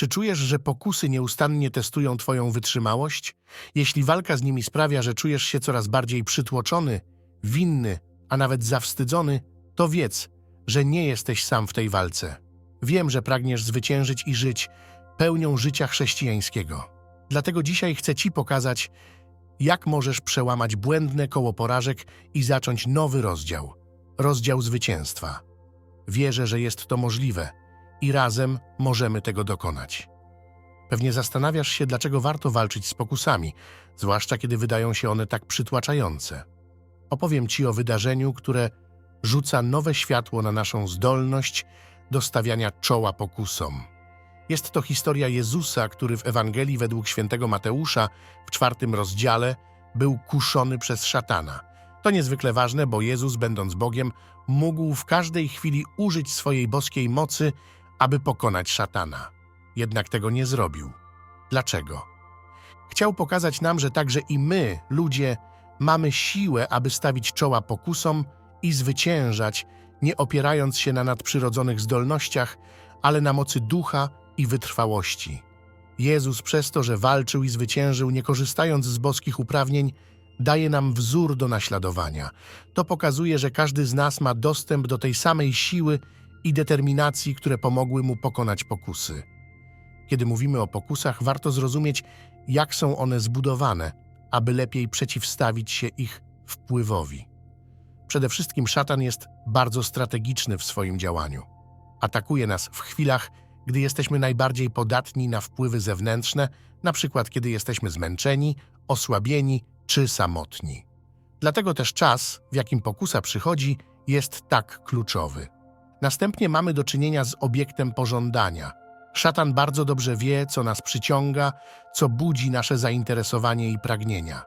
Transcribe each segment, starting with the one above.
Czy czujesz, że pokusy nieustannie testują Twoją wytrzymałość? Jeśli walka z nimi sprawia, że czujesz się coraz bardziej przytłoczony, winny, a nawet zawstydzony, to wiedz, że nie jesteś sam w tej walce. Wiem, że pragniesz zwyciężyć i żyć pełnią życia chrześcijańskiego. Dlatego dzisiaj chcę Ci pokazać, jak możesz przełamać błędne koło porażek i zacząć nowy rozdział rozdział zwycięstwa. Wierzę, że jest to możliwe i razem możemy tego dokonać. Pewnie zastanawiasz się, dlaczego warto walczyć z pokusami, zwłaszcza kiedy wydają się one tak przytłaczające. Opowiem Ci o wydarzeniu, które rzuca nowe światło na naszą zdolność do stawiania czoła pokusom. Jest to historia Jezusa, który w Ewangelii według świętego Mateusza w czwartym rozdziale był kuszony przez szatana. To niezwykle ważne, bo Jezus, będąc Bogiem, mógł w każdej chwili użyć swojej boskiej mocy, aby pokonać szatana. Jednak tego nie zrobił. Dlaczego? Chciał pokazać nam, że także i my, ludzie, mamy siłę, aby stawić czoła pokusom i zwyciężać, nie opierając się na nadprzyrodzonych zdolnościach, ale na mocy ducha i wytrwałości. Jezus przez to, że walczył i zwyciężył, nie korzystając z boskich uprawnień, daje nam wzór do naśladowania. To pokazuje, że każdy z nas ma dostęp do tej samej siły i determinacji, które pomogły mu pokonać pokusy. Kiedy mówimy o pokusach, warto zrozumieć, jak są one zbudowane, aby lepiej przeciwstawić się ich wpływowi. Przede wszystkim szatan jest bardzo strategiczny w swoim działaniu. Atakuje nas w chwilach, gdy jesteśmy najbardziej podatni na wpływy zewnętrzne, na przykład kiedy jesteśmy zmęczeni, osłabieni czy samotni. Dlatego też czas, w jakim pokusa przychodzi, jest tak kluczowy. Następnie mamy do czynienia z obiektem pożądania. Szatan bardzo dobrze wie, co nas przyciąga, co budzi nasze zainteresowanie i pragnienia.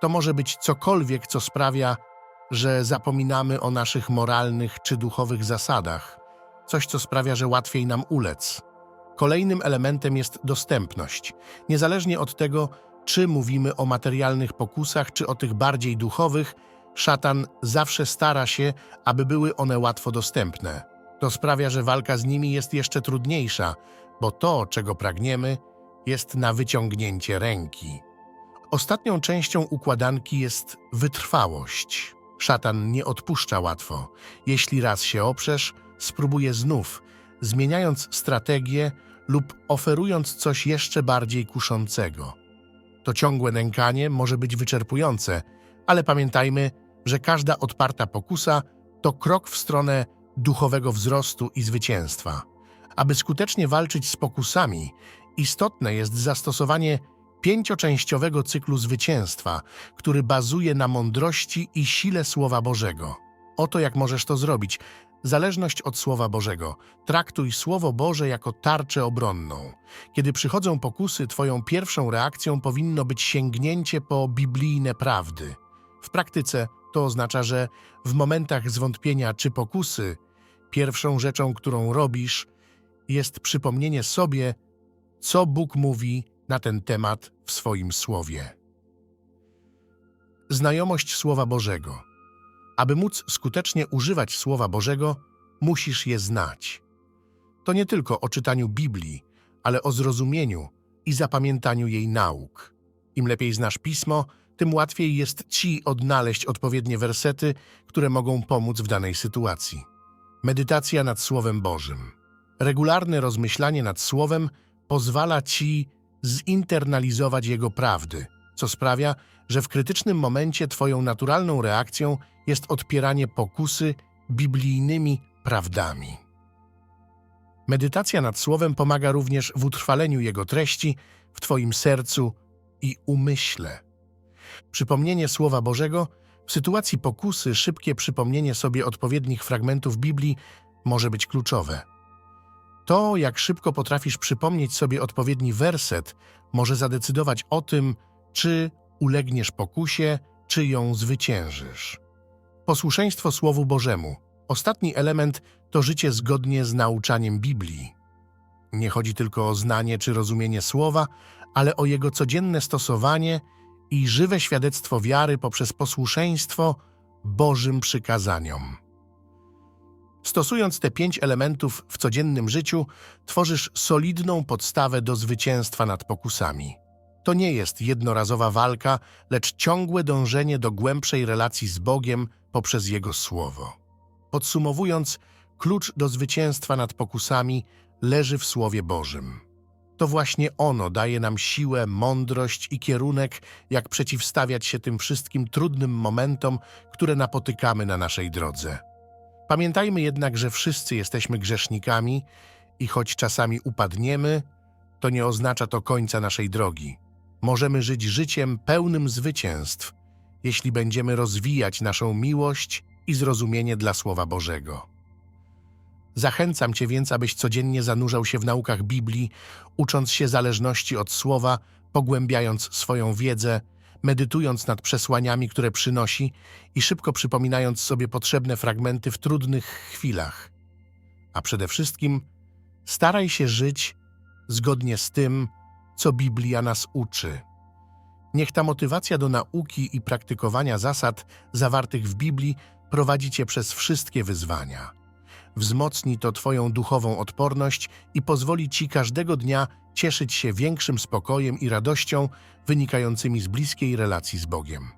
To może być cokolwiek, co sprawia, że zapominamy o naszych moralnych czy duchowych zasadach, coś, co sprawia, że łatwiej nam ulec. Kolejnym elementem jest dostępność. Niezależnie od tego, czy mówimy o materialnych pokusach, czy o tych bardziej duchowych, szatan zawsze stara się, aby były one łatwo dostępne. To sprawia, że walka z nimi jest jeszcze trudniejsza, bo to, czego pragniemy, jest na wyciągnięcie ręki. Ostatnią częścią układanki jest wytrwałość. Szatan nie odpuszcza łatwo. Jeśli raz się oprzesz, spróbuje znów, zmieniając strategię lub oferując coś jeszcze bardziej kuszącego. To ciągłe nękanie może być wyczerpujące, ale pamiętajmy, że każda odparta pokusa to krok w stronę duchowego wzrostu i zwycięstwa. Aby skutecznie walczyć z pokusami, istotne jest zastosowanie pięcioczęściowego cyklu zwycięstwa, który bazuje na mądrości i sile Słowa Bożego. Oto jak możesz to zrobić. Zależność od Słowa Bożego. Traktuj Słowo Boże jako tarczę obronną. Kiedy przychodzą pokusy, Twoją pierwszą reakcją powinno być sięgnięcie po biblijne prawdy. W praktyce to oznacza, że w momentach zwątpienia czy pokusy, pierwszą rzeczą, którą robisz, jest przypomnienie sobie, co Bóg mówi na ten temat w swoim Słowie. Znajomość Słowa Bożego. Aby móc skutecznie używać Słowa Bożego, musisz je znać. To nie tylko o czytaniu Biblii, ale o zrozumieniu i zapamiętaniu jej nauk. Im lepiej znasz pismo, tym łatwiej jest ci odnaleźć odpowiednie wersety, które mogą pomóc w danej sytuacji. Medytacja nad Słowem Bożym. Regularne rozmyślanie nad Słowem pozwala ci zinternalizować jego prawdy, co sprawia, że w krytycznym momencie twoją naturalną reakcją jest odpieranie pokusy biblijnymi prawdami. Medytacja nad Słowem pomaga również w utrwaleniu jego treści w Twoim sercu i umyśle. Przypomnienie Słowa Bożego w sytuacji pokusy, szybkie przypomnienie sobie odpowiednich fragmentów Biblii może być kluczowe. To, jak szybko potrafisz przypomnieć sobie odpowiedni werset, może zadecydować o tym, czy ulegniesz pokusie, czy ją zwyciężysz. Posłuszeństwo Słowu Bożemu. Ostatni element to życie zgodnie z nauczaniem Biblii. Nie chodzi tylko o znanie czy rozumienie słowa, ale o jego codzienne stosowanie i żywe świadectwo wiary poprzez posłuszeństwo Bożym przykazaniom. Stosując te pięć elementów w codziennym życiu, tworzysz solidną podstawę do zwycięstwa nad pokusami. To nie jest jednorazowa walka, lecz ciągłe dążenie do głębszej relacji z Bogiem poprzez Jego Słowo. Podsumowując, klucz do zwycięstwa nad pokusami leży w Słowie Bożym. To właśnie ono daje nam siłę, mądrość i kierunek, jak przeciwstawiać się tym wszystkim trudnym momentom, które napotykamy na naszej drodze. Pamiętajmy jednak, że wszyscy jesteśmy grzesznikami i choć czasami upadniemy, to nie oznacza to końca naszej drogi. Możemy żyć życiem pełnym zwycięstw, jeśli będziemy rozwijać naszą miłość i zrozumienie dla Słowa Bożego. Zachęcam Cię więc, abyś codziennie zanurzał się w naukach Biblii, ucząc się zależności od Słowa, pogłębiając swoją wiedzę, medytując nad przesłaniami, które przynosi i szybko przypominając sobie potrzebne fragmenty w trudnych chwilach. A przede wszystkim staraj się żyć zgodnie z tym, co Biblia nas uczy. Niech ta motywacja do nauki i praktykowania zasad zawartych w Biblii prowadzi Cię przez wszystkie wyzwania. Wzmocni to Twoją duchową odporność i pozwoli Ci każdego dnia cieszyć się większym spokojem i radością wynikającymi z bliskiej relacji z Bogiem.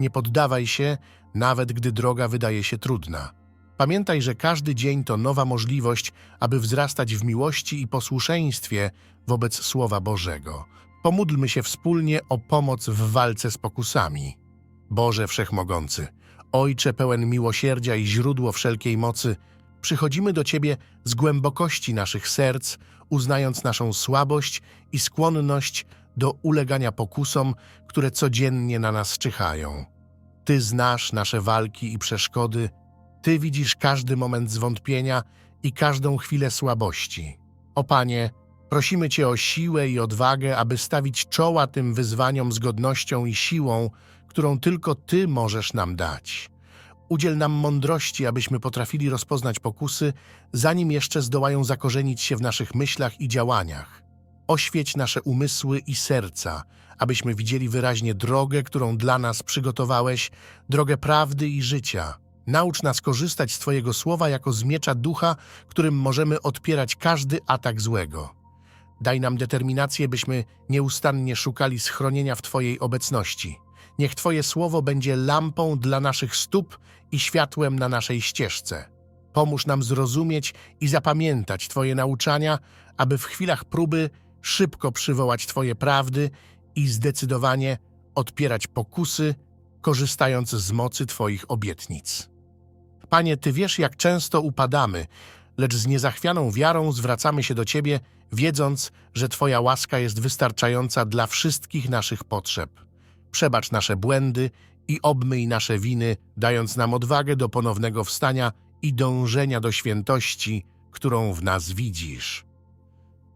Nie poddawaj się, nawet gdy droga wydaje się trudna. Pamiętaj, że każdy dzień to nowa możliwość, aby wzrastać w miłości i posłuszeństwie wobec Słowa Bożego. Pomódlmy się wspólnie o pomoc w walce z pokusami. Boże Wszechmogący, Ojcze pełen miłosierdzia i źródło wszelkiej mocy, przychodzimy do Ciebie z głębokości naszych serc, uznając naszą słabość i skłonność do ulegania pokusom, które codziennie na nas czyhają. Ty znasz nasze walki i przeszkody, Ty widzisz każdy moment zwątpienia i każdą chwilę słabości. O Panie, prosimy Cię o siłę i odwagę, aby stawić czoła tym wyzwaniom z godnością i siłą, którą tylko Ty możesz nam dać. Udziel nam mądrości, abyśmy potrafili rozpoznać pokusy, zanim jeszcze zdołają zakorzenić się w naszych myślach i działaniach. Oświeć nasze umysły i serca, abyśmy widzieli wyraźnie drogę, którą dla nas przygotowałeś, drogę prawdy i życia. Naucz nas korzystać z Twojego słowa jako z miecza ducha, którym możemy odpierać każdy atak złego. Daj nam determinację, byśmy nieustannie szukali schronienia w Twojej obecności. Niech Twoje słowo będzie lampą dla naszych stóp i światłem na naszej ścieżce. Pomóż nam zrozumieć i zapamiętać Twoje nauczania, aby w chwilach próby szybko przywołać Twoje prawdy i zdecydowanie odpierać pokusy, korzystając z mocy Twoich obietnic. Panie, Ty wiesz, jak często upadamy, lecz z niezachwianą wiarą zwracamy się do Ciebie, wiedząc, że Twoja łaska jest wystarczająca dla wszystkich naszych potrzeb. Przebacz nasze błędy i obmyj nasze winy, dając nam odwagę do ponownego wstania i dążenia do świętości, którą w nas widzisz.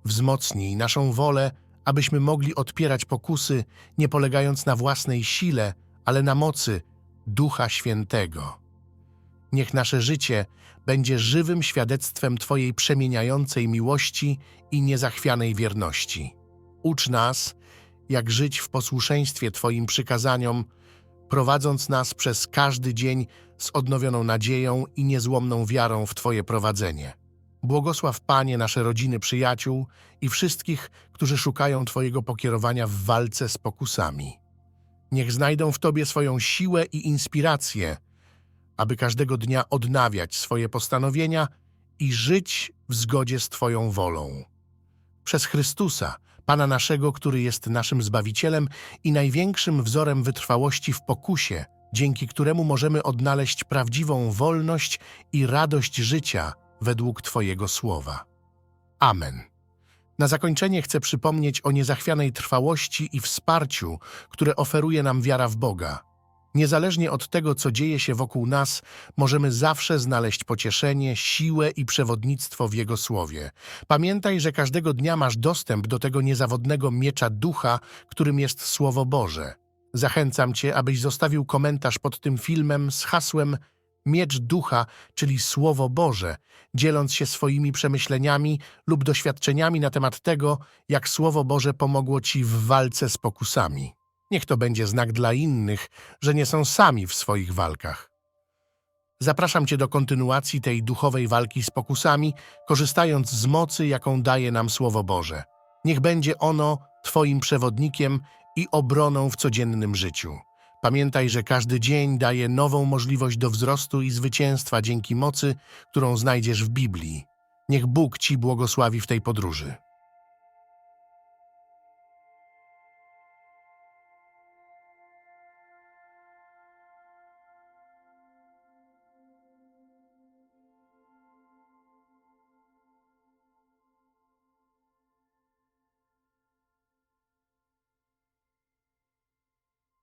Wzmocnij naszą wolę, abyśmy mogli odpierać pokusy, nie polegając na własnej sile, ale na mocy Ducha Świętego. Niech nasze życie będzie żywym świadectwem Twojej przemieniającej miłości i niezachwianej wierności. Ucz nas, jak żyć w posłuszeństwie Twoim przykazaniom, prowadząc nas przez każdy dzień z odnowioną nadzieją i niezłomną wiarą w Twoje prowadzenie. Błogosław Panie nasze rodziny przyjaciół i wszystkich, którzy szukają Twojego pokierowania w walce z pokusami. Niech znajdą w Tobie swoją siłę i inspirację, aby każdego dnia odnawiać swoje postanowienia i żyć w zgodzie z Twoją wolą. Przez Chrystusa, Pana naszego, który jest naszym Zbawicielem i największym wzorem wytrwałości w pokusie, dzięki któremu możemy odnaleźć prawdziwą wolność i radość życia według Twojego słowa. Amen. Na zakończenie chcę przypomnieć o niezachwianej trwałości i wsparciu, które oferuje nam wiara w Boga. Niezależnie od tego, co dzieje się wokół nas, możemy zawsze znaleźć pocieszenie, siłę i przewodnictwo w Jego Słowie. Pamiętaj, że każdego dnia masz dostęp do tego niezawodnego miecza ducha, którym jest Słowo Boże. Zachęcam Cię, abyś zostawił komentarz pod tym filmem z hasłem Miecz Ducha, czyli Słowo Boże, dzieląc się swoimi przemyśleniami lub doświadczeniami na temat tego, jak Słowo Boże pomogło Ci w walce z pokusami. Niech to będzie znak dla innych, że nie są sami w swoich walkach. Zapraszam Cię do kontynuacji tej duchowej walki z pokusami, korzystając z mocy, jaką daje nam Słowo Boże. Niech będzie ono Twoim przewodnikiem i obroną w codziennym życiu. Pamiętaj, że każdy dzień daje nową możliwość do wzrostu i zwycięstwa dzięki mocy, którą znajdziesz w Biblii. Niech Bóg Ci błogosławi w tej podróży.